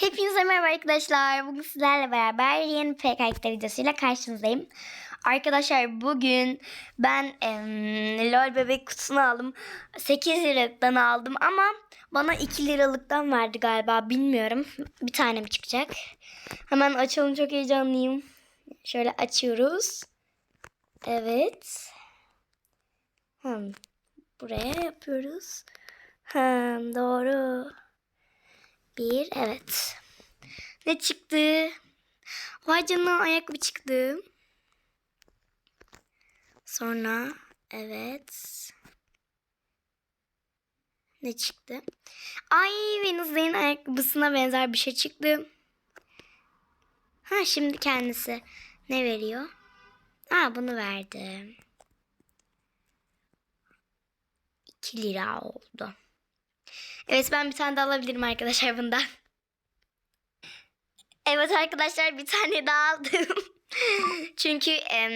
Hepinize merhaba arkadaşlar. Bugün sizlerle beraber yeni karakter videosuyla karşınızdayım. Arkadaşlar bugün ben em, LOL bebek kutusunu aldım. 8 liralıktan aldım ama bana 2 liralıktan verdi galiba bilmiyorum. Bir tane mi çıkacak? Hemen açalım çok heyecanlıyım. Şöyle açıyoruz. Evet. Hmm. Buraya yapıyoruz. Hmm, doğru. Bir, evet. Ne çıktı? Vay canına ayakkabı çıktı. Sonra, evet. Ne çıktı? Ay Venus'un ayakkabısına benzer bir şey çıktı. Ha şimdi kendisi ne veriyor? Ha bunu verdi. 2 lira oldu. Evet ben bir tane daha alabilirim arkadaşlar bundan. Evet arkadaşlar bir tane daha aldım. Çünkü em,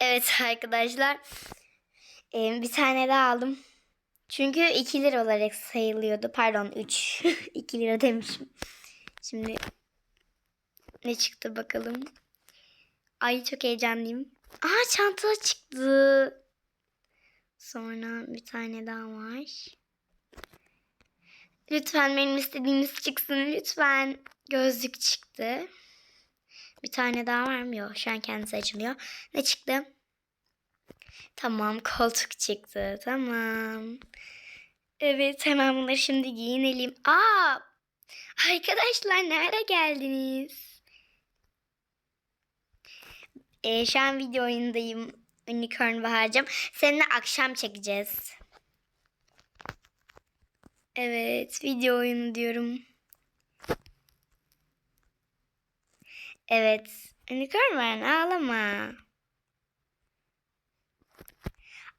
evet arkadaşlar em, bir tane daha aldım. Çünkü 2 lira olarak sayılıyordu. Pardon 3. 2 lira demişim. Şimdi ne çıktı bakalım. Ay çok heyecanlıyım. Aa çanta çıktı. Sonra bir tane daha var. Lütfen benim istediğimiz çıksın lütfen. Gözlük çıktı. Bir tane daha var mı? Yok. Şu an kendisi açılıyor. Ne çıktı? Tamam koltuk çıktı. Tamam. Evet hemen bunları şimdi giyinelim. Aa! Arkadaşlar nereye geldiniz? Ee, şu an video oyundayım. Unicorn Bahar'cığım. Seninle akşam çekeceğiz. Evet, video oyunu diyorum. Evet, unicorn ağlama.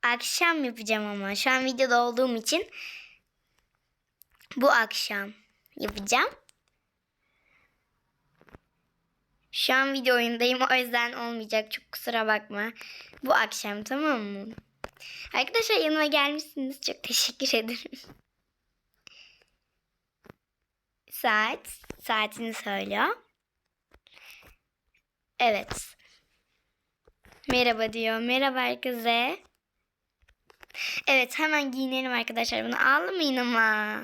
Akşam yapacağım ama şu an videoda olduğum için bu akşam yapacağım. Şu an video oyundayım o yüzden olmayacak çok kusura bakma. Bu akşam tamam mı? Arkadaşlar yanıma gelmişsiniz çok teşekkür ederim. Saat. Saatini söylüyor. Evet. Merhaba diyor. Merhaba herkese. Evet hemen giyinelim arkadaşlar. Bunu ağlamayın ama.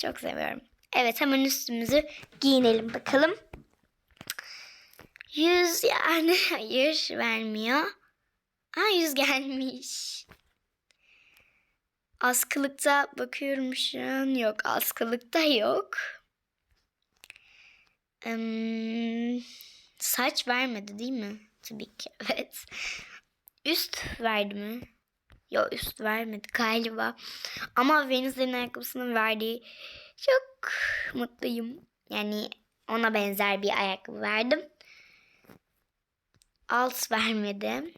Çok seviyorum. Evet hemen üstümüzü giyinelim bakalım. Yüz yani hayır vermiyor. Ha yüz gelmiş. Askılıkta bakıyorum şu an. Yok askılıkta yok. Hmm, saç vermedi değil mi? Tabii ki evet. Üst verdi mi? Yok üst vermedi galiba. Ama Venüs'lerin ayakkabısının verdiği çok mutluyum. Yani ona benzer bir ayakkabı verdim. Alt vermedi.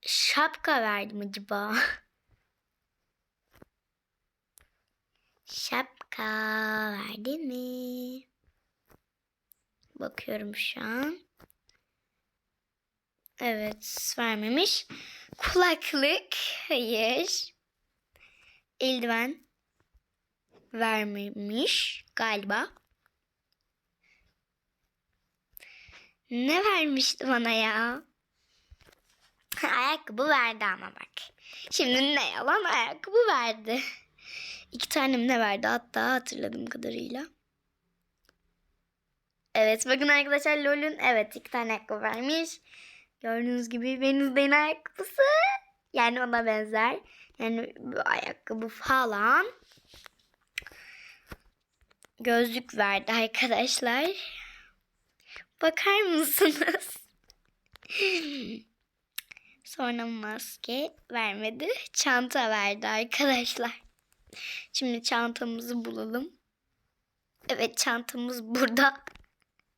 Şapka verdim acaba? Şapka verdi mi? Bakıyorum şu an. Evet vermemiş. Kulaklık hayır. Eldiven vermemiş galiba. Ne vermişti bana ya? ayakkabı verdi ama bak. Şimdi ne yalan ayakkabı verdi. İki tane mi ne verdi hatta hatırladığım kadarıyla. Evet bakın arkadaşlar LOL'ün evet iki tane ayakkabı vermiş. Gördüğünüz gibi Venüs'den ayakkabısı. Yani ona benzer. Yani bu ayakkabı falan. Gözlük verdi arkadaşlar. Bakar mısınız? Sonra maske vermedi. Çanta verdi arkadaşlar. Şimdi çantamızı bulalım. Evet çantamız burada.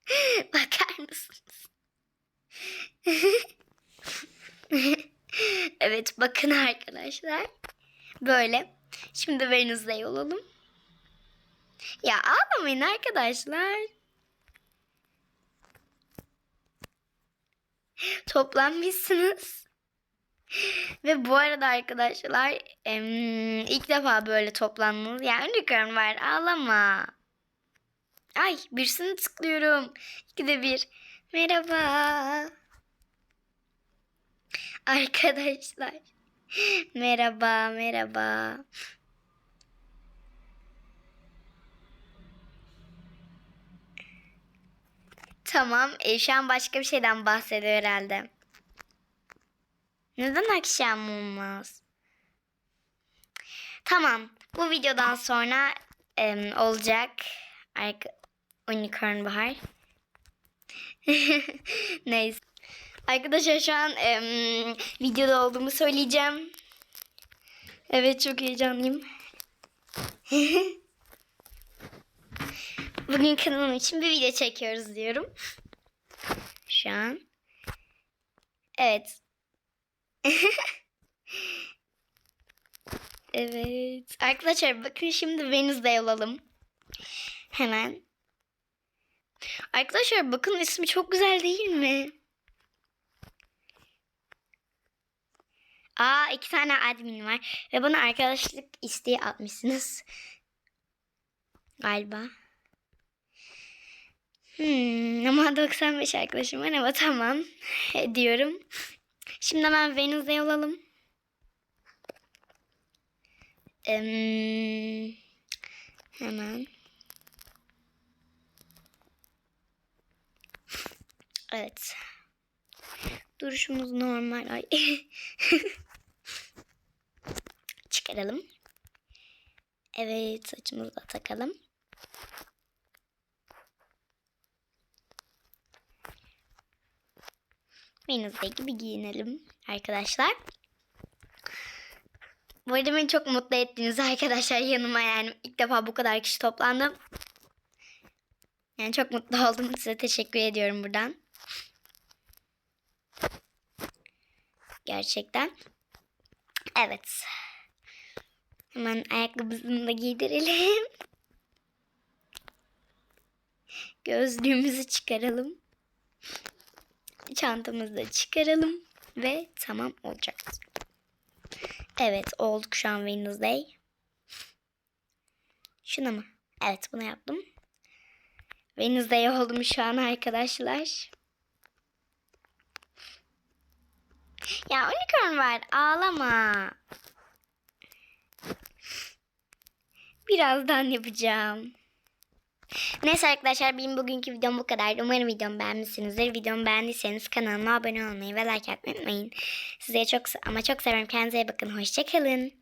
Bakar mısınız? evet bakın arkadaşlar. Böyle. Şimdi Venüs'de olalım. Ya ağlamayın arkadaşlar. Toplanmışsınız. Ve bu arada arkadaşlar ilk defa böyle toplandınız. Yani unicorn var ağlama. Ay birisini tıklıyorum. İkide bir. Merhaba. Arkadaşlar. Merhaba merhaba. Tamam. E, şu an başka bir şeyden bahsediyor herhalde. Neden akşam olmaz? Tamam. Bu videodan sonra em, olacak. Arka, unicorn bahar. Neyse. Arkadaşlar şu an em, videoda olduğumu söyleyeceğim. Evet çok heyecanlıyım. Bugün kanalım için bir video çekiyoruz diyorum. Şu an. Evet. evet. Arkadaşlar bakın şimdi Wednesday olalım. Hemen. Arkadaşlar bakın ismi çok güzel değil mi? Aa iki tane admin var. Ve bana arkadaşlık isteği atmışsınız. Galiba. Hmm, ama 95 arkadaşım var ama tamam diyorum. Şimdi hemen Venüs'e olalım. Em, hemen. Evet. Duruşumuz normal. Ay. Çıkaralım. Evet saçımızı da takalım. Venüs'te gibi giyinelim arkadaşlar. Bu arada beni çok mutlu ettiniz arkadaşlar yanıma yani ilk defa bu kadar kişi toplandı. Yani çok mutlu oldum. Size teşekkür ediyorum buradan. Gerçekten. Evet. Hemen ayakkabısını da giydirelim. Gözlüğümüzü çıkaralım. Çantamızı da çıkaralım. Ve tamam olacak. Evet olduk şu an Wednesday. Şuna mı? Evet bunu yaptım. Wednesday oldum şu an arkadaşlar. Ya unicorn var ağlama. Birazdan yapacağım. Neyse arkadaşlar benim bugünkü videom bu kadar. Umarım videomu beğenmişsinizdir. Videomu beğendiyseniz kanalıma abone olmayı ve like atmayı unutmayın. Size çok ama çok seviyorum. Kendinize iyi bakın. Hoşçakalın.